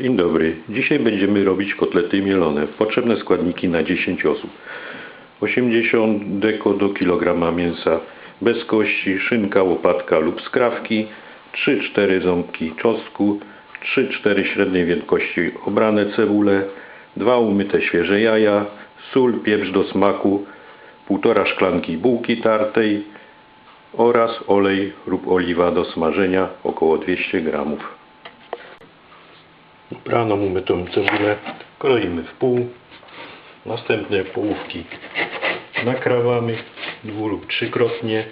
Dzień dobry. Dzisiaj będziemy robić kotlety mielone. Potrzebne składniki na 10 osób. 80 deko do kilograma mięsa bez kości, szynka, łopatka lub skrawki, 3-4 ząbki czosnku, 3-4 średniej wielkości obrane cebule, 2 umyte świeże jaja, sól, pieprz do smaku, 1,5 szklanki bułki tartej oraz olej lub oliwa do smażenia około 200 gramów. Upraną umytą cebulę kroimy w pół. Następne połówki nakrawamy dwu lub trzykrotnie.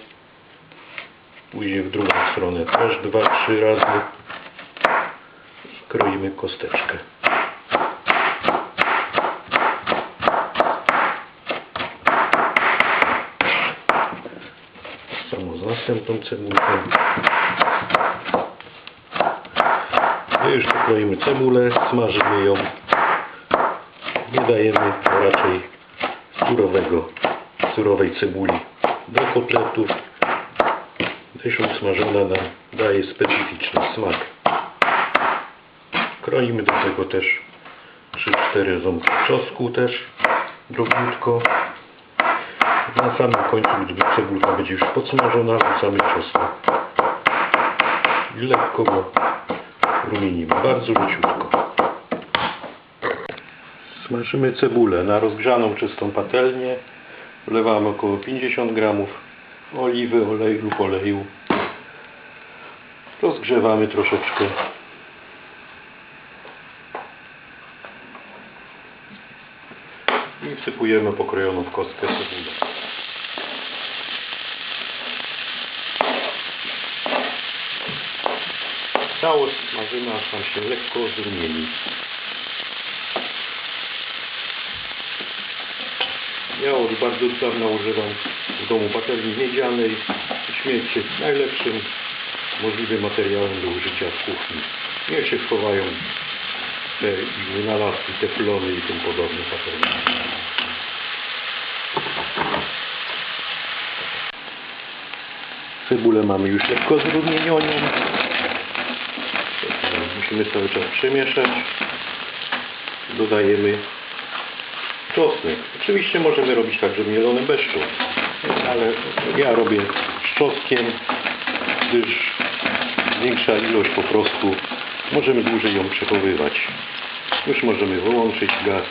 Później w drugą stronę też dwa, trzy razy. Kroimy kosteczkę. Samo z następną cebulką. Już pokroimy cebulę, smażymy ją. Nie dajemy raczej surowego, surowej cebuli do kotletów, gdyż usmażona nam daje specyficzny smak. Kroimy do tego też 3-4 ząbki czosnku też drobniutko. Na samym końcu, gdy cebulka będzie już podsmażona, wrzucamy czosnek. I lekko go rumienimy, bardzo leciutko. Smażymy cebulę na rozgrzaną czystą patelnię. Wlewamy około 50 gramów oliwy, oleju lub oleju. Rozgrzewamy troszeczkę. I wsypujemy pokrojoną w kostkę cebulę. Całość aż nam się lekko zrumieni. Ja od bardzo dawna używam w domu patelni miedzianej. Śmierć jest najlepszym możliwym materiałem do użycia w kuchni. Niech się schowają te wynalazki, teflony i tym podobne patelnie. Cebulę mamy już lekko zrumienioną. Musimy cały czas przemieszać. Dodajemy czosnek. Oczywiście możemy robić także mielone bez ale ja robię z czosnkiem, gdyż większa ilość po prostu możemy dłużej ją przechowywać. Już możemy wyłączyć gaz.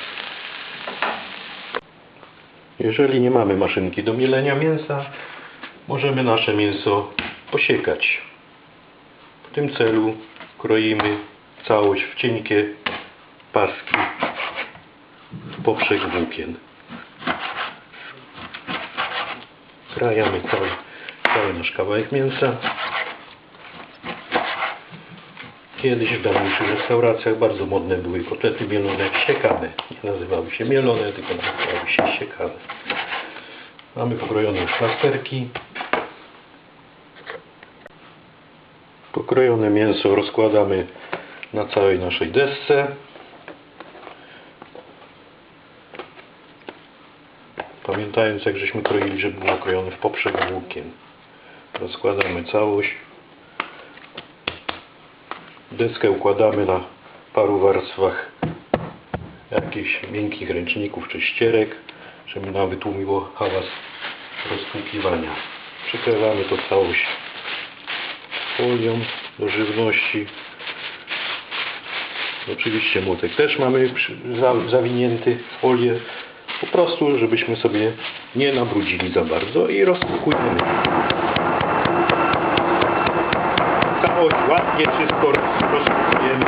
Jeżeli nie mamy maszynki do mielenia mięsa, możemy nasze mięso posiekać. W tym celu kroimy całość w cienkie paski w poprzek włókien. Krajamy cały, cały nasz kawałek mięsa. Kiedyś w dawniejszych restauracjach bardzo modne były kotlety mielone siekane. Nie nazywały się mielone, tylko nazywały się siekane. Mamy pokrojone już plasterki. Pokrojone mięso rozkładamy na całej naszej desce. Pamiętając jak żeśmy kroili, żeby było krojone w poprzek włókien. Rozkładamy całość. Deskę układamy na paru warstwach jakichś miękkich ręczników czy ścierek, żeby nam wytłumiło hałas rozpłukiwania. Przykrywamy to całość folią do żywności. Oczywiście młotek też mamy zawinięty w folię. Po prostu, żebyśmy sobie nie nabrudzili za bardzo i rozpłukujemy. Całość ładnie, wszystko roz- rozpłukujemy.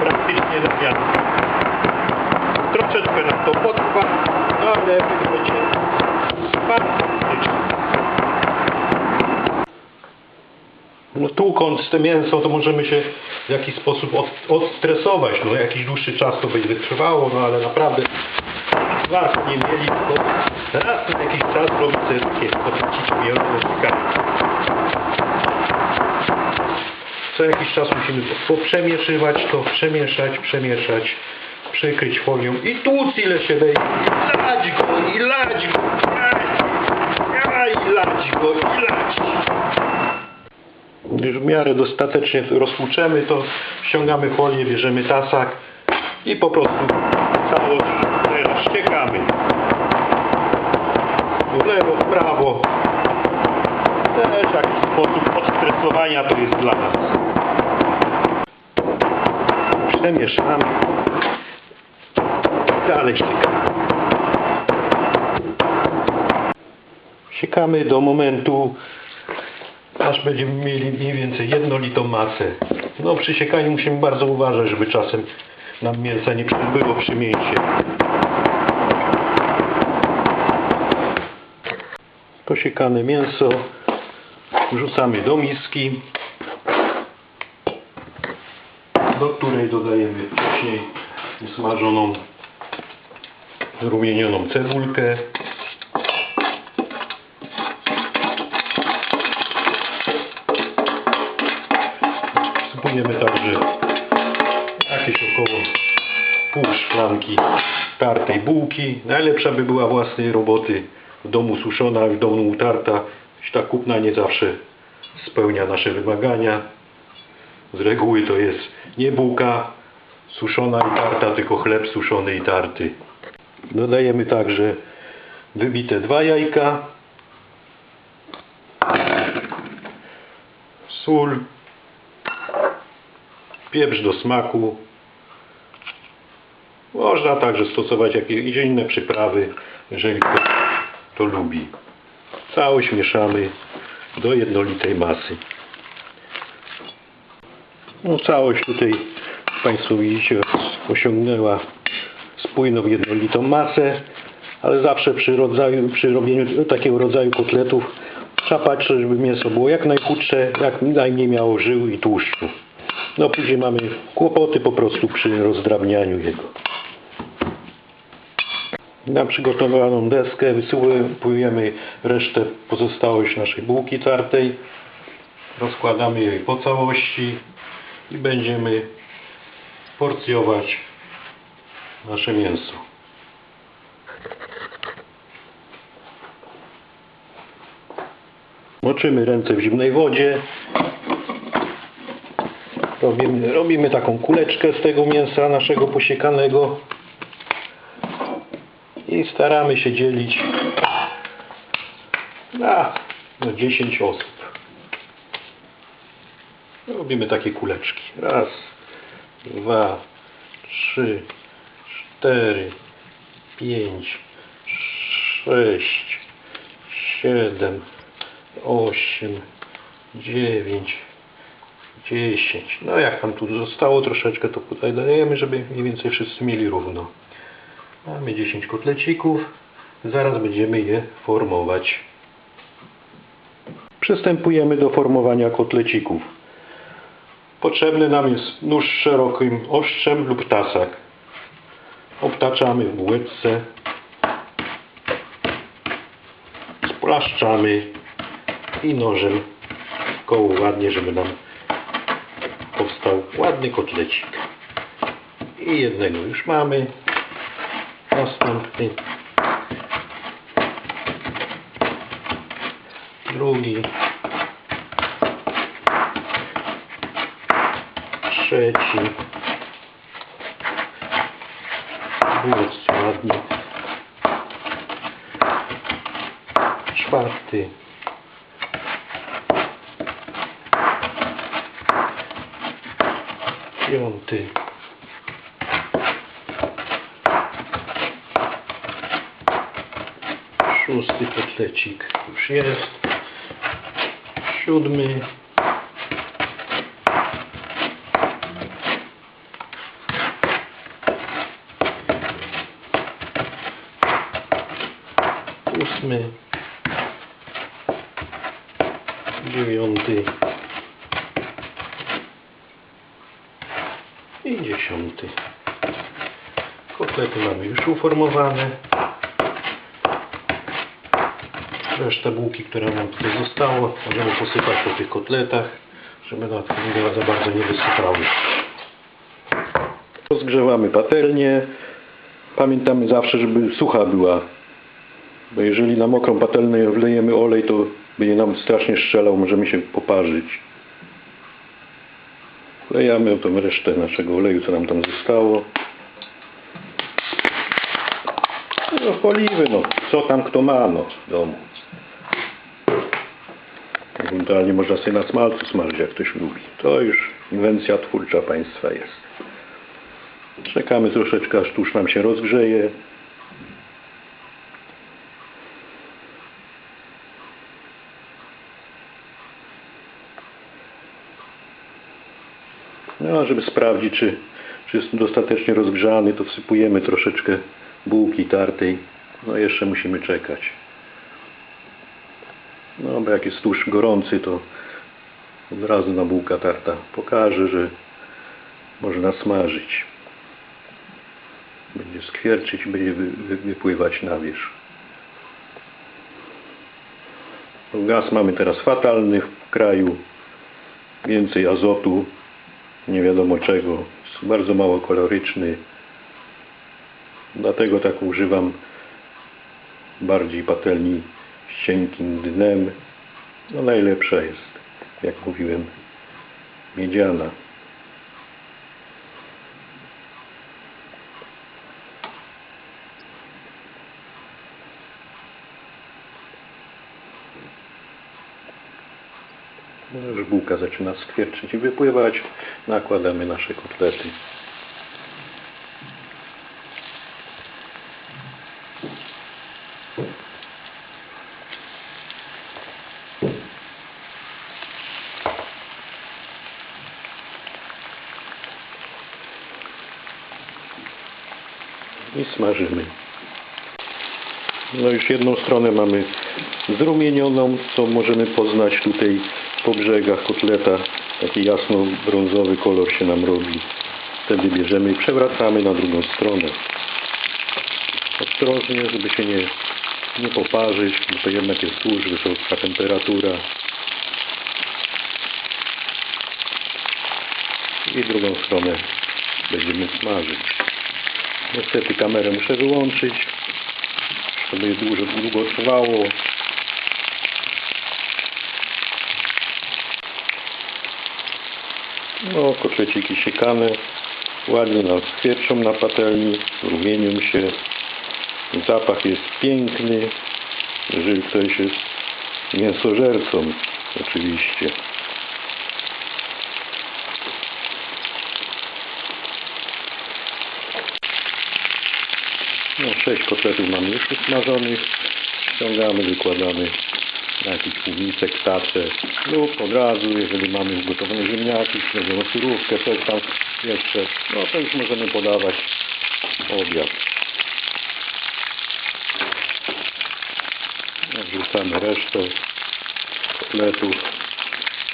Praktycznie na wiatr. Troszeczkę nam to potrwa, no ale będzie fantastycznie. No tłukąc te mięso, to możemy się w jakiś sposób od, odstresować. No jakiś dłuższy czas to będzie trwało, no ale naprawdę warto nie mieli, tylko raz na jakiś czas robić sobie kartki. Co jakiś czas musimy to poprzemieszywać, to przemieszać, przemieszać, przykryć folią i tłuc ile się wejdzie. I lać go, i lać go, i lać go, i lać. Gdy w miarę dostatecznie roztłuczemy, to ściągamy folię, bierzemy tasak i po prostu całość ściekamy. W lewo, w prawo. Też jakiś sposób odstresowania to jest dla nas. Przemieszamy. Dalej ściekamy. Siekamy do momentu, aż będziemy mieli mniej więcej jednolitą masę. No przy siekaniu musimy bardzo uważać, żeby czasem nam mięsa nie przybyło przy mięsie. Posiekane mięso wrzucamy do miski, do której dodajemy wcześniej usmażoną, zrumienioną cebulkę. Wsypujemy także jakieś około pół szklanki tartej bułki. Najlepsza by była własnej roboty w domu suszona, w domu utarta. Ta kupna nie zawsze spełnia nasze wymagania. Z reguły to jest nie bułka suszona i tarta, tylko chleb suszony i tarty. Dodajemy także wybite dwa jajka, sól, pieprz do smaku. Można także stosować jakieś inne przyprawy, jeżeli ktoś to lubi. Całość mieszamy do jednolitej masy. No, całość tutaj Państwo widzicie osiągnęła spójną, jednolitą masę, ale zawsze przy, rodzaju, przy robieniu takiego rodzaju kotletów trzeba patrzeć, żeby mięso było jak najchudsze, jak najmniej miało żył i tłuszczu. No później mamy kłopoty po prostu przy rozdrabnianiu jego. Na przygotowaną deskę wysyłujemy resztę, pozostałość naszej bułki tartej. Rozkładamy jej po całości i będziemy porcjować nasze mięso. Moczymy ręce w zimnej wodzie. Robimy, robimy taką kuleczkę z tego mięsa naszego posiekanego i staramy się dzielić na, na 10 osób. Robimy takie kuleczki. Raz, dwa, trzy, cztery, pięć, sześć, siedem, osiem, dziewięć, dziesięć. No jak tam tu zostało troszeczkę, to tutaj dajemy, żeby mniej więcej wszyscy mieli równo. Mamy 10 kotlecików. Zaraz będziemy je formować. Przystępujemy do formowania kotlecików. Potrzebny nam jest nóż szerokim ostrzem lub tasak. Obtaczamy w bułeczce. Splaszczamy i nożem koło ładnie, żeby nam powstał ładny kotlecik. I jednego już mamy. Następny. Drugi. Trzeci. Bułeczce ładnie. Czwarty. Piąty. Szósty kotlecik już jest. Siódmy. I dziesiąty. Kotlety mamy już uformowane. Resztę bułki, która nam tutaj zostało, możemy posypać po tych kotletach, żeby nam za bardzo nie wysypały. Rozgrzewamy patelnię. Pamiętamy zawsze, żeby sucha była. Bo jeżeli na mokrą patelnię wlejemy olej, to będzie nam strasznie strzelał, możemy się poparzyć. Wlejamy tą resztę naszego oleju, co nam tam zostało. No no. Co tam kto ma, no, w domu. Ewentualnie można sobie na smalcu smażyć, jak ktoś lubi. To już inwencja twórcza państwa jest. Czekamy troszeczkę, aż tłuszcz nam się rozgrzeje. No, a żeby sprawdzić, czy, czy jest dostatecznie rozgrzany, to wsypujemy troszeczkę bułki tartej. No, jeszcze musimy czekać. No, bo jak jest tłuszcz gorący, to od razu na bułka tarta pokaże, że można smażyć. Będzie skwierczyć, będzie wy, wy, wypływać na wierzch. Bo Gaz mamy teraz fatalny w kraju. Więcej azotu, nie wiadomo czego. Jest bardzo mało koloryczny. Dlatego tak używam bardziej patelni z cienkim dnem. No najlepsza jest, jak mówiłem, miedziana. Bułka zaczyna skwierczyć i wypływać. Nakładamy nasze kotlety. I smażymy. No już jedną stronę mamy zrumienioną, co możemy poznać tutaj po brzegach kotleta. Taki jasno-brązowy kolor się nam robi. Wtedy bierzemy i przewracamy na drugą stronę. Ostrożnie, żeby się nie, nie poparzyć, bo to jednak jest tłuszcz, wysoka temperatura. I drugą stronę będziemy smażyć. Niestety kamerę muszę wyłączyć, żeby dużo długo trwało. No, kotleciki siekane, ładnie nam skwierczą na patelni, rumienią się. Zapach jest piękny, jeżeli ktoś jest mięsożercą, oczywiście. No, sześć kotletów mamy już usmażonych. Ściągamy, wykładamy na jakiś półmisek, tacę lub od razu, jeżeli mamy już gotowe ziemniaki, śledzioną surówkę, coś tam jeszcze, no to już możemy podawać obiad. No, Wrzucamy resztę kotletów.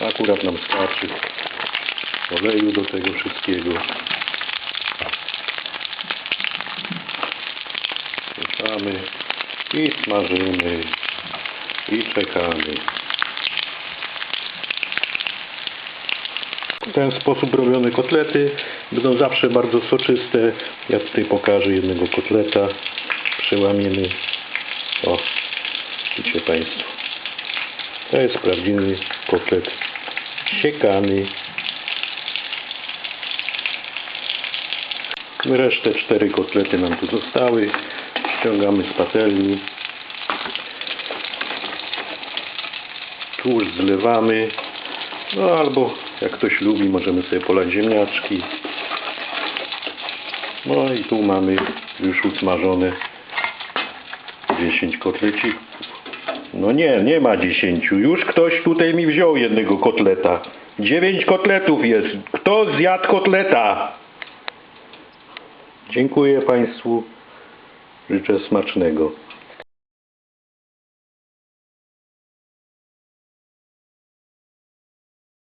Akurat nam starczy oleju do tego wszystkiego. Mieszamy i smażymy i czekamy. W ten sposób robione kotlety będą zawsze bardzo soczyste. Ja tutaj pokażę jednego kotleta. Przełamiemy. O, widzicie Państwo. To jest prawdziwy kotlet siekany. Resztę cztery kotlety nam tu zostały. Ściągamy z patelni. Tłuszcz zlewamy. No albo jak ktoś lubi, możemy sobie polać ziemniaczki. No i tu mamy już usmażone 10 kotlecików. No nie, nie ma 10. Już ktoś tutaj mi wziął jednego kotleta. 9 kotletów jest. Kto zjadł kotleta? Dziękuję Państwu. Życzę smacznego.